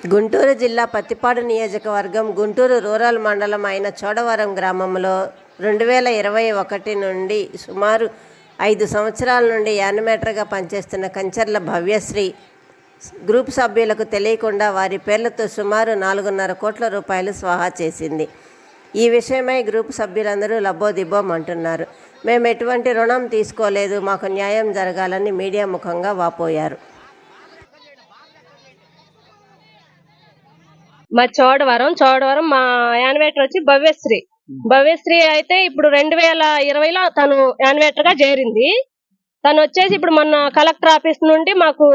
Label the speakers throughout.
Speaker 1: గుంటూరు జిల్లా పత్తిపాడు నియోజకవర్గం గుంటూరు రూరల్ మండలం అయిన చోడవరం గ్రామంలో రెండు వేల ఇరవై ఒకటి నుండి సుమారు ఐదు సంవత్సరాల నుండి యానిమేటర్గా పనిచేస్తున్న కంచర్ల భవ్యశ్రీ గ్రూప్ సభ్యులకు తెలియకుండా వారి పేర్లతో సుమారు నాలుగున్నర కోట్ల రూపాయలు స్వాహా చేసింది. ఈ విషయమై గ్రూప్ సభ్యులందరూ లబ్బోదిబ్బోం అంటున్నారు మేము ఎటువంటి రుణం తీసుకోలేదు మాకు న్యాయం జరగాలని మీడియా ముఖంగా వాపోయారు.
Speaker 2: మా చోడవరం చోడవరం మా యానివేటర్ వచ్చి భవ్యశ్రీ. భవ్యశ్రీ అయితే ఇప్పుడు రెండు వేల ఇరవైలో తను యానివేటర్గా చేరింది. తను వచ్చేసి ఇప్పుడు మొన్న కలెక్టర్ ఆఫీస్ నుండి మాకు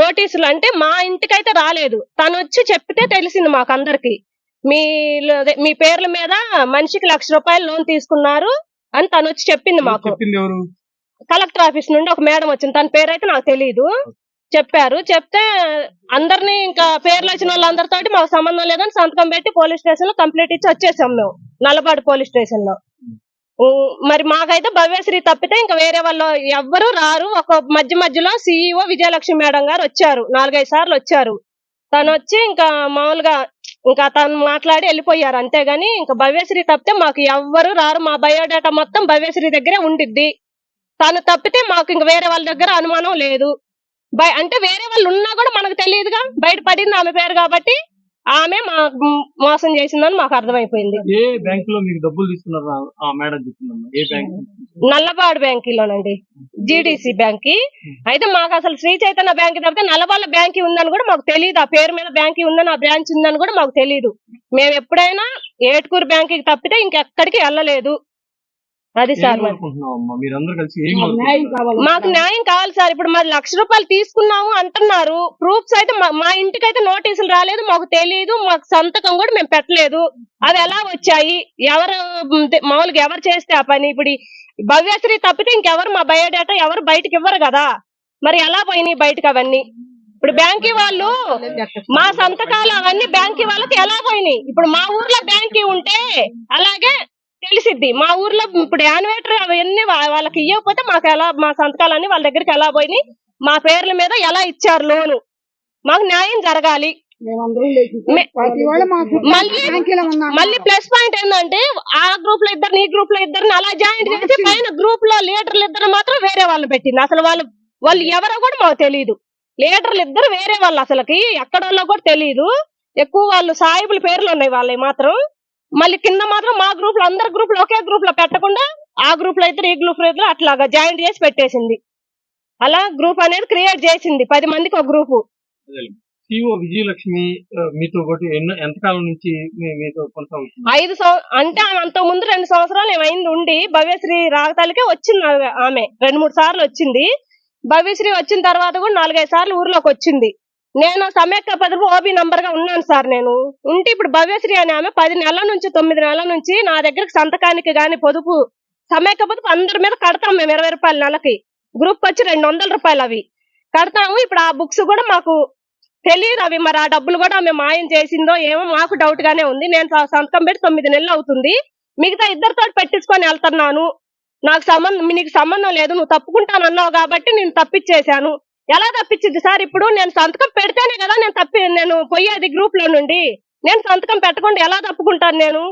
Speaker 2: నోటీసులు అంటే మా ఇంటికైతే రాలేదు. తను వచ్చి చెప్తే తెలిసింది మాకు అందరికి మీ మీ పేర్ల మీద మనిషికి లక్ష రూపాయలు లోన్ తీసుకున్నారు అని తను వచ్చి చెప్పింది మాకు. కలెక్టర్ ఆఫీస్ నుండి ఒక మేడం వచ్చింది. తన పేరు అయితే నాకు తెలియదు చెప్పారు. చెప్తే అందరినీ ఇంకా పేర్లు వచ్చిన వాళ్ళందరితోటి మాకు సంబంధం లేదని సంతకం పెట్టి పోలీస్ స్టేషన్లో కంప్లీట్ ఇచ్చి వచ్చేసాం మేము. నల్లబాడు పోలీస్ స్టేషన్లో మరి మాకైతే భవ్యశ్రీ తప్పితే ఇంకా వేరే వాళ్ళు ఎవ్వరు రారు. ఒక మధ్య మధ్యలో సీఈఓ విజయలక్ష్మి మేడం గారు వచ్చారు. నాలుగైదు సార్లు వచ్చారు. తను వచ్చి ఇంకా మామూలుగా ఇంకా తను మాట్లాడి వెళ్ళిపోయారు. అంతేగాని ఇంకా భవ్యశ్రీ తప్పితే మాకు ఎవ్వరు రారు. మా బయోడేటా మొత్తం భవ్యశ్రీ దగ్గరే ఉండిద్ది. తను తప్పితే మాకు ఇంక వేరే వాళ్ళ దగ్గర అనుమానం లేదు. అంటే వేరే వాళ్ళు ఉన్నా కూడా మనకు తెలియదుగా. బయట పడింది ఆమె పేరు కాబట్టి ఆమె మా మోసం చేసిందని మాకు అర్థమైపోయింది.
Speaker 3: ఏ బ్యాంక్లో మీకు డబ్బులు తీసుకున్నారు? ఆ- ఆ మేడం చెప్పిందమ్మా. ఏ బ్యాంక్?
Speaker 2: నల్లబాడు బ్యాంకీలోనండి. జీడీసీ బ్యాంకి. అయితే మాకు అసలు శ్రీ చైతన్య బ్యాంక్ తప్పితే నల్లబాళ్ళ బ్యాంకి ఉందని కూడా మాకు తెలియదు ఆ పేరు మీద బ్యాంకి ఉందని ఆ బ్రాంచ్ ఉందని కూడా మాకు తెలియదు మేము ఎప్పుడైనా ఏటుకూరు బ్యాంకి తప్పితే ఇంకెక్కడికి వెళ్ళలేదు. అది సార్? మాకు న్యాయం కావాలి. సార్. ఇప్పుడు మరి లక్ష రూపాయలు తీసుకున్నాము అంటున్నారు. ప్రూఫ్స్ అయితే మా- మా ఇంటికి అయితే నోటీసులు రాలేదు. మాకు తెలియదు మాకు సంతకం కూడా మేము పెట్టలేదు. అవి ఎలా వచ్చాయి? ఎవరు మామూలుగా ఎవరు చేస్తే ఆ పని? ఇప్పుడు భవ్యశ్రీ తప్పితే ఇంకెవరు మా బయోడేటా? ఎవరు బయటకి ఇవ్వరు కదా. మరి ఎలా పోయినాయి బయటకు అవన్నీ? ఇప్పుడు బ్యాంకీ వాళ్ళు మా సంతకాలు అవన్నీ బ్యాంకీ వాళ్ళకి ఎలా పోయినాయి? ఇప్పుడు మా ఊర్లో బ్యాంకీ ఉంటే అలాగే తెలిసిద్ది. మా ఊర్లో ఇప్పుడు యానివేటర్ అవన్నీ వాళ్ళకి ఇవ్వకపోతే మాకు ఎలా మా సంతకాలన్నీ వాళ్ళ దగ్గరికి ఎలా పోయినాయి? మా పేర్ల మీద ఎలా ఇచ్చారు లోను? మాకు న్యాయం జరగాలి. మళ్ళీ మళ్ళీ ప్లస్ పాయింట్ ఏంటంటే ఆ గ్రూప్లో ఇద్దరు ఈ గ్రూప్లో ఇద్దరిని అలా జాయింట్ చేసి పైన గ్రూప్లో లీడర్లు ఇద్దరు మాత్రం వేరే వాళ్ళు పెట్టింది. అసలు వాళ్ళు వాళ్ళు ఎవరో కూడా మాకు తెలియదు లీడర్లు ఇద్దరు వేరే వాళ్ళు అసలుకి ఎక్కడోళ్ళో కూడా తెలియదు ఎక్కువ వాళ్ళు సాయిబుల పేర్లు ఉన్నాయి వాళ్ళవి మాత్రం. మళ్ళీ కింద మాత్రం మా గ్రూప్లో అందరి గ్రూప్లో ఒకే గ్రూప్లో పెట్టకుండా ఆ గ్రూప్లో ఇద్దరు ఈ గ్రూప్లో ఇద్దరు అట్లాగా జాయింట్ చేసి పెట్టేసింది. అలా గ్రూప్ అనేది క్రియేట్ చేసింది. పది మందికి ఒక గ్రూపు
Speaker 3: సిఓ విజయలక్ష్మి మీతో పాటు ఎన్నో ఎంతకాలం నుంచి మీతో
Speaker 2: ఐదు అంటే ఆమె అంత ముందు రెండు సంవత్సరాలు ఏమైంది ఉండి భవ్యశ్రీ రాగతాలకే వచ్చింది ఆమె- ఆమె. రెండు మూడు సార్లు వచ్చింది. భవ్యశ్రీ వచ్చిన తర్వాత కూడా నాలుగైదు సార్లు ఊర్లోకి వచ్చింది. నేను సమ్యక్క పదవి ఓబీ నంబర్గా ఉన్నాను సార్ నేను. ఉంటే ఇప్పుడు భవ్యశ్రీ అనే ఆమె పది నెలల నుంచి తొమ్మిది నెలల నుంచి నా దగ్గరకు సంతకానికి గాని పొదుపు సమ్యక్క పొదుపు అందరి మీద కడతాం మేము ఇరవై రూపాయల నెలకి. గ్రూప్ వచ్చి రెండు వందల రూపాయలు అవి. కడతాము ఇప్పుడు ఆ బుక్స్ కూడా మాకు తెలియదు అవి. మరి ఆ డబ్బులు కూడా ఆమె మాయం చేసిందో ఏమో మాకు డౌట్ గానే ఉంది. నేను సంతకం పెట్టి తొమ్మిది నెలలు అవుతుంది. మిగతా ఇద్దరితో పెట్టించుకొని వెళ్తున్నాను. నాకు సంబంధం నీకు సంబంధం లేదు నువ్వు తప్పుకుంటానన్నావు కాబట్టి నేను తప్పించేశాను. ఎలా తప్పించింది? సార్ ఇప్పుడు నేను సంతకం పెడితేనే కదా నేను తప్పి నేను పోయేది గ్రూప్లో నుండి. నేను సంతకం పెట్టకుండా ఎలా తప్పుకుంటాను నేను?